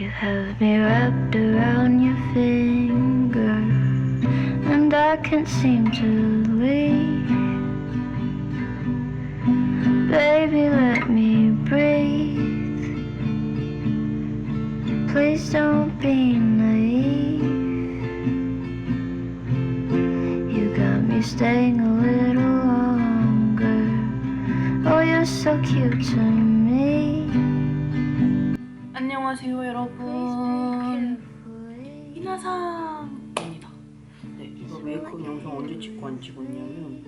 You have me wrapped around your finger, and I can't seem to leave. Baby, let me breathe. Please don't be naive. You got me staying a little longer. Oh, you're so cute. 안녕하세요 여러분. 이나상입니다. 네 이거 메이크업 영상 언제 찍고 안 찍었냐면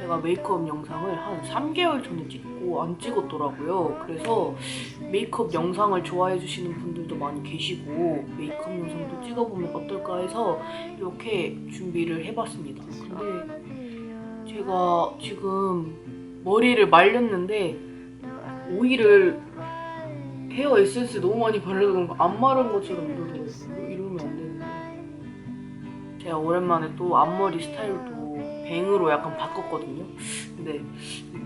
제가 메이크업 영상을 한 3개월 전에 찍고 안 찍었더라고요. 그래서 메이크업 영상을 좋아해 주시는 분들도 많이 계시고 메이크업 영상도 찍어보면 어떨까 해서 이렇게 준비를 해봤습니다. 근데 제가 지금 머리를 말렸는데 오일을 헤어 에센스 너무 많이 바르다 보니까 안 마른 것처럼 이러더라고요. 이러면 안 되는데. 제가 오랜만에 또 앞머리 스타일도 뱅으로 약간 바꿨거든요. 근데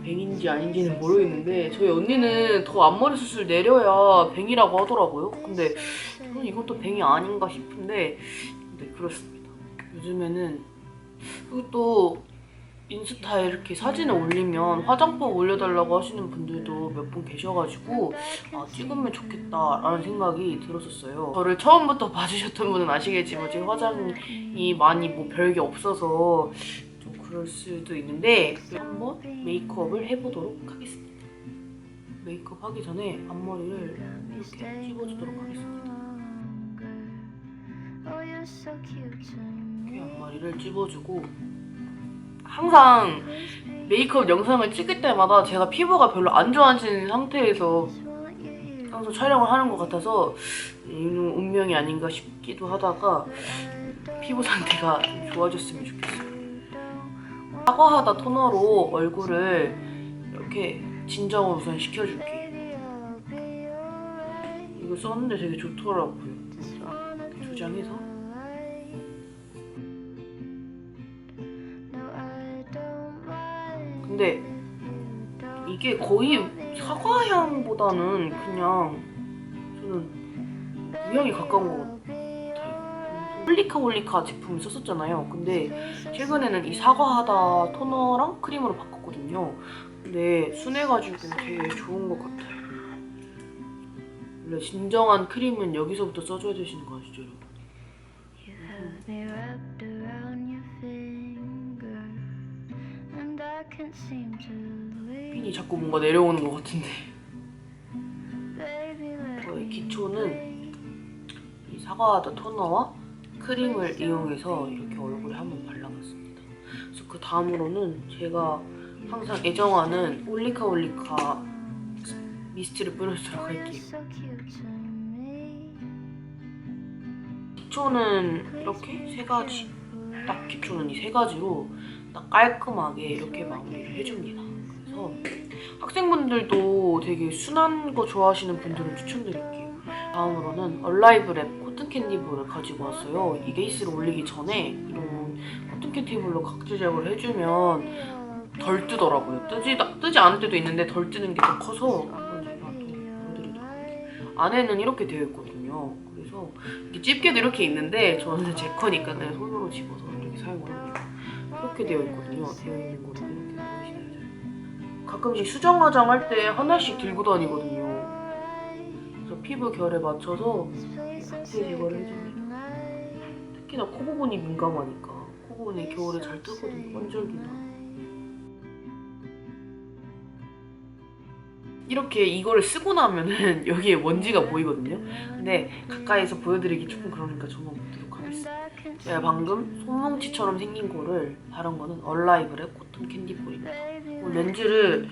뱅인지 아닌지는 모르겠는데 저희 언니는 더 앞머리 수술 내려야 뱅이라고 하더라고요. 근데 저는 이것도 뱅이 아닌가 싶은데 네 그렇습니다. 요즘에는 그리고 또 인스타에 이렇게 사진을 올리면 화장법 올려달라고 하시는 분들도 몇 분 계셔가지고 아, 찍으면 좋겠다라는 생각이 들었었어요. 저를 처음부터 봐주셨던 분은 아시겠지만 제 화장이 많이 뭐 별게 없어서 좀 그럴 수도 있는데 한번 메이크업을 해보도록 하겠습니다. 메이크업 하기 전에 앞머리를 이렇게 찝어주도록 하겠습니다. 이렇게 앞머리를 찝어주고 항상 메이크업 영상을 찍을 때마다 제가 피부가 별로 안 좋아지는 상태에서 항상 촬영을 하는 것 같아서 운명이 아닌가 싶기도 하다가 피부 상태가 좀 좋아졌으면 좋겠어요. 사과하다 토너로 얼굴을 이렇게 진정을 우선 시켜줄게. 이거 썼는데 되게 좋더라고요. 조장해서 근데 이게 거의 사과향보다는 그냥 저는 무향이 가까운 것 같아요. 홀리카 홀리카 제품을 썼었잖아요. 근데 최근에는 이 사과하다 토너랑 크림으로 바꿨거든요. 근데 순해가지고 되게 좋은 것 같아요. 원래 진정한 크림은 여기서부터 써줘야 되시는 거 아시죠, 여러분? 핀이 자꾸 뭔가 내려오는 것 같은데. 저의 기초는 이 사과하다 토너와 크림을 이용해서 이렇게 얼굴에 한번 발라봤습니다. 그래서 그 다음으로는 제가 항상 애정하는 올리카 올리카 미스트를 뿌려주도록 할게요. 기초는 이렇게 세 가지, 딱 기초는 이 세 가지로 딱 깔끔하게 이렇게 마무리를 해줍니다. 그래서 학생분들도 되게 순한 거 좋아하시는 분들은 추천드릴게요. 다음으로는 얼라이브 랩 코튼 캔디볼을 가지고 왔어요. 이 베이스를 올리기 전에 이런 코튼 캔디볼로 각질 제거를 해주면 덜 뜨더라고요. 뜨지, 뜨지 않을 때도 있는데 덜 뜨는 게 더 커서 한번 제가 또 보여드리도록. 안에는 이렇게 되어 있거든요. 그래서 이렇게 집게도 이렇게 있는데 저는 제 거니까 그냥 손으로 집어서 이렇게 사용을 합니다. 이렇게 되어 있거든요. 되어 있는 거는 이렇게 보이시나요? 가끔씩 수정 화장 할 때 하나씩 들고 다니거든요. 그래서 피부 결에 맞춰서 각질 제거를 해줍니다. 특히나 코 부분이 민감하니까 코 부분이 겨울에 잘 뜨거든요. 완절기나. 이렇게 이거를 쓰고 나면은 여기에 먼지가 보이거든요. 근데 가까이서 보여드리기 조금 그러니까 저만 보도록 하겠습니다. 제가 방금 손뭉치처럼 생긴 거를 바른 거는 얼라이브랩 코튼 캔디볼입니다. 어, 렌즈를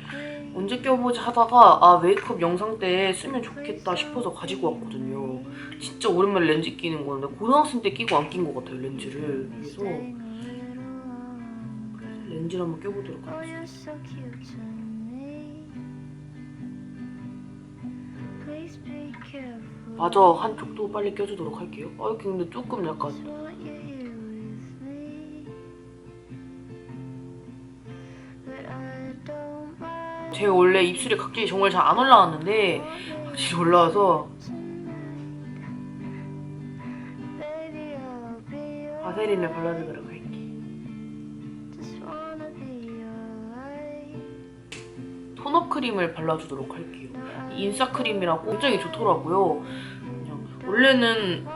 언제 껴보지 하다가 아 메이크업 영상 때 쓰면 좋겠다 싶어서 가지고 왔거든요. 진짜 오랜만에 렌즈 끼는 건데 고등학생 때 끼고 안 낀 것 같아요 렌즈를. 그래서 렌즈를 한번 껴보도록 하겠습니다. 맞아 한쪽도 빨리 껴주도록 할게요. 아 근데 조금 약간. 제가 원래 입술에 각질이 정말 잘 안 올라왔는데 확실히 올라와서 바세린을 발라주도록 할게. 톤업 크림을 발라주도록 할게요. 이 인싸 크림이라고 굉장히 좋더라고요. 그냥 원래는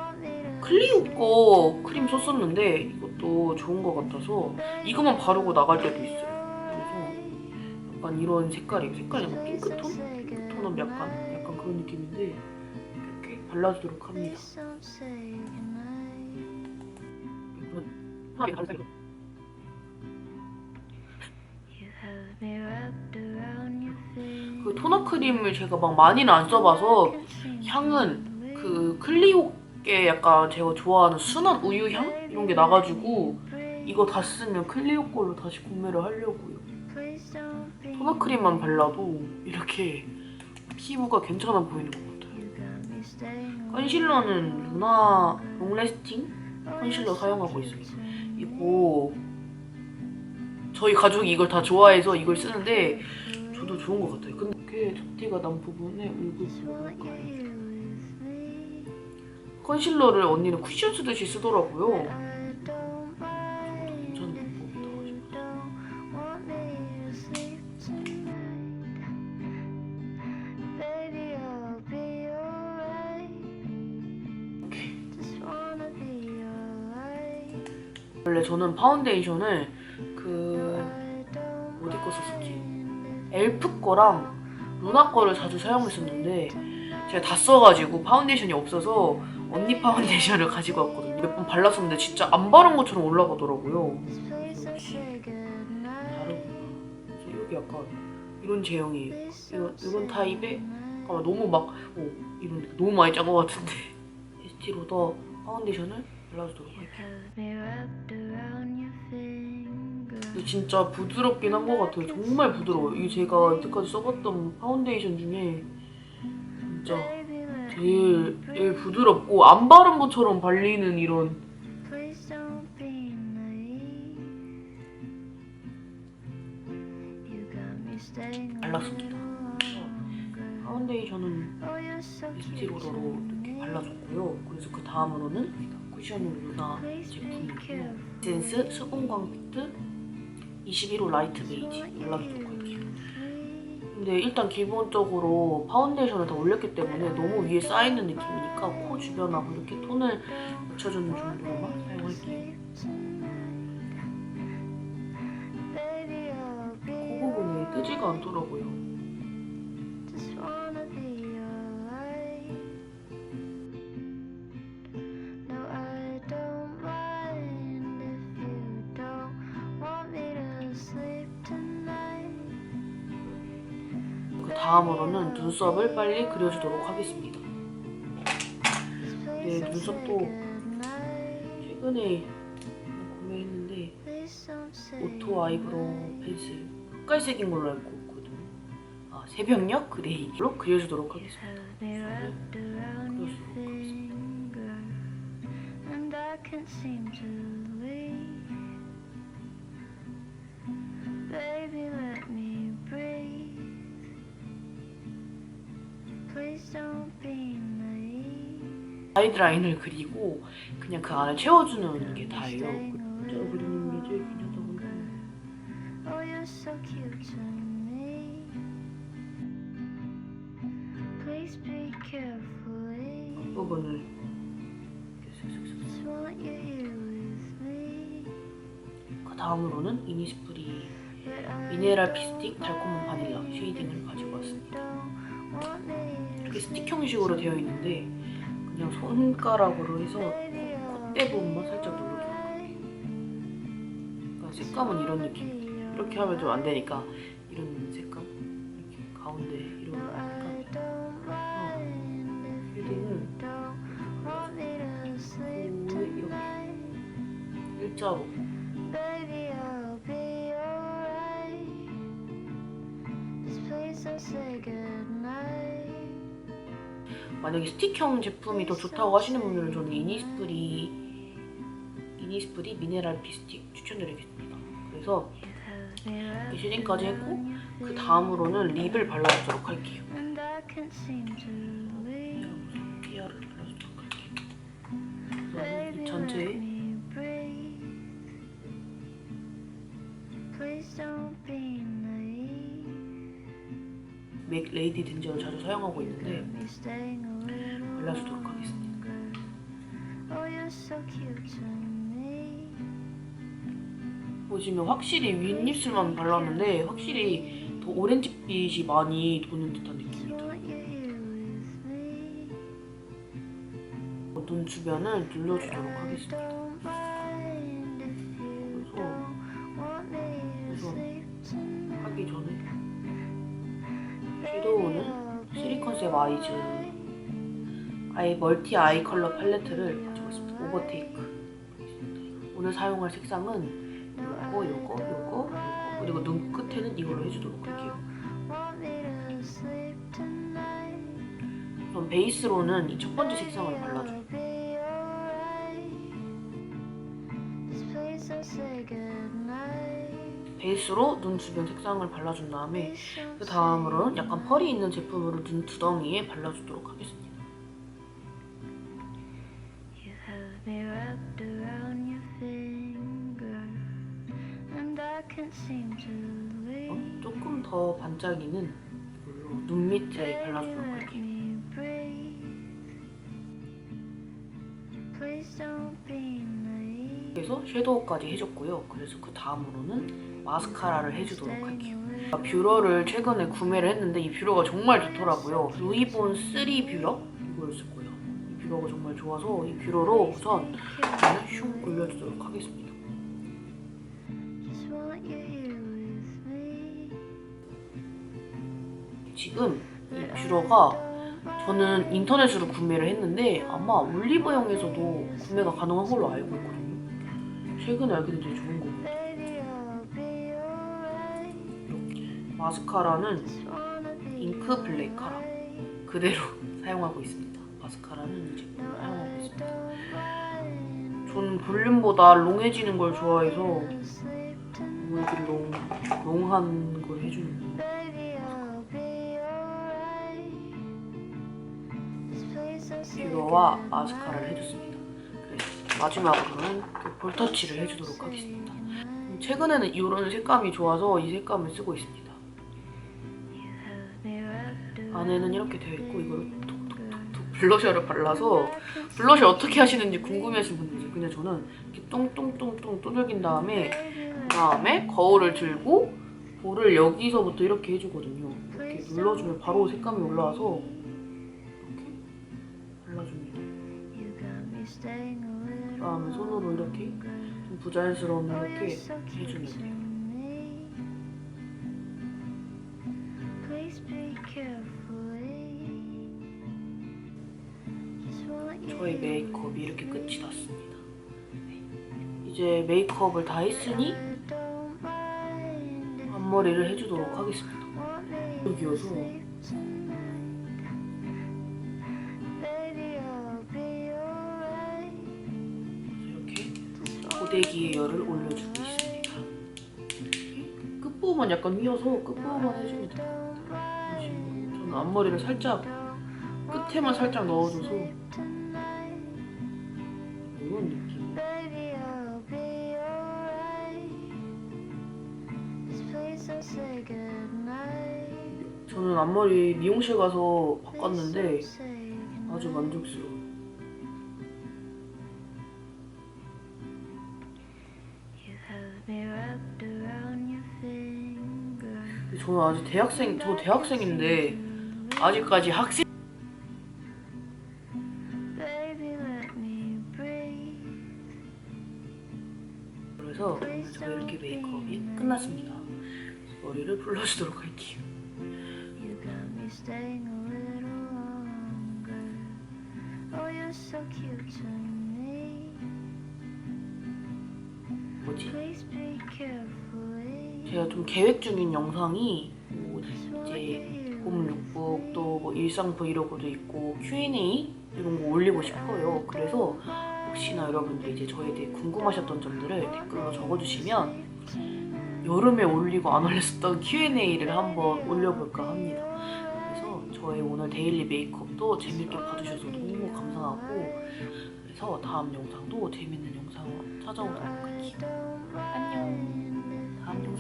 클리오 거 크림 썼었는데 이것도 좋은 것 같아서 이것만 바르고 나갈 때도 있어요. 그래서 약간 이런 색깔이 색깔이 약간 핑크톤? 핑크톤은 약간 약간 그런 느낌인데 이렇게 발라주도록 합니다. You have me wrapped. 그 톤업 크림을 제가 막 많이는 안 써봐서 향은 그 클리오께 약간 제가 좋아하는 순한 우유 향 이런 게 나가지고 이거 다 쓰면 클리오 걸로 다시 구매를 하려고요. 톤업 크림만 발라도 이렇게 피부가 괜찮아 보이는 것 같아요. 컨실러는 루나 롱래스팅 컨실러 사용하고 있습니다. 이거 저희 가족이 이걸 다 좋아해서 이걸 쓰는데 저도 좋은 것 같아요. 근데 이렇게 잡티가 난 부분에 얼굴 부분에 컨실러를 언니는 쿠션 쓰듯이 쓰더라고요. 원래 저는 파운데이션을 엘프 거랑 루나 거를 자주 사용했었는데 제가 다 써가지고 파운데이션이 없어서 언니 파운데이션을 가지고 왔거든요. 몇 번 발랐었는데 진짜 안 바른 것처럼 올라가더라고요. 그래서 여기 약간 이런 제형이에요. 이런 이런 goodnight. 잠깐만 너무 막 어, 이런 너무 많이 짠 것 같은데 에스티로더 파운데이션을 발라주도록 할게요. 진짜 부드럽긴 한 것 같아요. 정말 부드러워요. 이게 제가 여태까지 써봤던 파운데이션 중에 진짜 제일, 제일 부드럽고 안 바른 것처럼 발리는 이런 발랐습니다. 파운데이션은 to 이렇게. 발라줬고요. 그래서 그 다음으로는 쿠션 루나 제품이고요. 센스 수분광 픽트 21호 라이트 베이지 발라주도록 할게요. 근데 일단 기본적으로 파운데이션을 다 올렸기 때문에 너무 위에 쌓이는 느낌이니까 코 주변하고 이렇게 톤을 맞춰주는 정도로만 사용할게요. 코 부분이 뜨지가 않더라고요. 다음으로는 눈썹을 빨리 그려주도록 하겠습니다. 네, 눈썹도. 최근에 구매했는데 오토 아이브로우 펜슬 흑갈색인 걸로 알고 있거든요. 아 새벽녘 그레이로 그려주도록 하겠습니다. seem to 가이드라인을 그리고 그냥 그 안을 채워주는 게 다예요. 진짜로 그리는 게 제일 괜찮다고 생각해요. You're so cute to me. Please be carefully. 앞부분을. 그 다음으로는 이니스프리 미네랄 피스틱 달콤한 바닐라 쉐이딩을 가지고 왔습니다. 이렇게 스틱 형식으로 되어 있는데 그냥 손가락으로 해서 콧대 부분만 살짝 눌러줘요. 그러니까 색감은 이런 느낌. 이렇게 하면 좀 안 되니까 이런 색감 이렇게 가운데 이런 색감 쉐이딩을 코에 이렇게 일자로 say goodnight. 만약에 스틱형 제품이 더 좋다고 하시는 분들은 저는 이니스프리 이니스프리 미네랄 피스틱 추천드리겠습니다. 그래서 me 이 쉐딩까지 했고 그 다음으로는 립을 발라주도록 할게요. 맥 레이디 딘저를 자주 사용하고 있는데 발라주도록 하겠습니다. Oh. 보시면 확실히 윗입술만 발랐는데 확실히 더 오렌지빛이 많이 도는 듯한 Just 느낌이 들어요. want you here with me. 눈 주변을 눌러주도록 하겠습니다. 그래서 우선. 하기 전에 섀도우는 시리컨셉 아이즈 아이 멀티 아이 컬러 팔레트를 가지고 있습니다. 오버테이크. 오늘 사용할 색상은 요거, 요거, 요거 그리고 눈 끝에는 이걸로 해주도록 할게요. 그럼 베이스로는 이 첫 번째 색상을 발라줘요. 베이스로 눈 주변 색상을 발라준 다음에 그 다음으로는 약간 펄이 있는 제품으로 눈 두덩이에 발라주도록 하겠습니다. 어? 조금 더 반짝이는 눈 밑에 발라주도록 할게요. Please don't be. 그래서 섀도우까지 해줬고요. 그래서 그 다음으로는 마스카라를 해주도록 할게요. 아, 뷰러를 최근에 구매를 했는데 이 뷰러가 정말 좋더라고요. 루이본 3 뷰러? 이거였을 거예요. 이 뷰러가 정말 좋아서 이 뷰러로 우선 저는 슝 올려주도록 하겠습니다. 지금 이 뷰러가 저는 인터넷으로 구매를 했는데 아마 올리브영에서도 구매가 가능한 걸로 알고 있거든요. 최근에 알게 된 되게 좋은 be alright. 마스카라는 잉크 블랙 카라. 그대로 사용하고 있습니다. 마스카라는 이 제품을 No, 사용하고 있습니다. 저는 볼륨보다 롱해지는 걸 좋아해서. 이렇게 롱, 롱한 걸 해주는 say 뷰러와. 마스카라를 해줬습니다. 마지막으로는 그 볼터치를 해주도록 하겠습니다. 최근에는 이런 색감이 좋아서 이 색감을 쓰고 있습니다. 안에는 이렇게 되어 있고 이걸 톡톡톡톡 블러셔를 발라서 블러셔 어떻게 하시는지 궁금해하시는 분들 있어요. 그냥 저는 이렇게 똥똥똥똥 두들긴 다음에 그 다음에 거울을 들고 볼을 여기서부터 이렇게 해주거든요. 이렇게 눌러주면 바로 색감이 올라와서 이렇게 발라줍니다. 그 다음에 손으로 이렇게 좀 부자연스러운 이렇게 해주면 돼요. 저의 메이크업이 이렇게 끝이 났습니다. 네. 이제 메이크업을 다 했으니 앞머리를 해주도록 하겠습니다. 여기여서 고데기에 열을 올려주고 있습니다. 이렇게 끝부분만 약간 휘어서 끝부분만 해주면 이런 식으로. 저는 앞머리를 살짝 끝에만 살짝 넣어줘서. 이런 느낌. 저는 앞머리 미용실 가서 바꿨는데 아주 만족스러워요. 저는 아직 대학생, 저 대학생인데 아직까지 학생. 그래서 저 이렇게 메이크업이 끝났습니다. 머리를 풀러주도록 할게요. Oh. 뭐지? 제가 좀 계획 중인 영상이 뭐 이제 봄 룩북 또 뭐 일상 브이로그도 있고 Q&A 이런 거 올리고 싶어요. 그래서 혹시나 여러분들 이제 저에 대해 궁금하셨던 점들을 댓글로 적어주시면 여름에 올리고 안 올렸었던 Q&A를 한번 올려볼까 합니다. 그래서 저의 오늘 데일리 메이크업도 재밌게 봐주셔서 너무 감사하고 그래서 다음 영상도 재밌는 영상으로 찾아오도록 할게요. 안녕. 다음 영상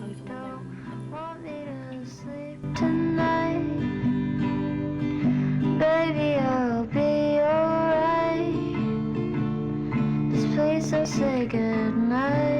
so say goodnight.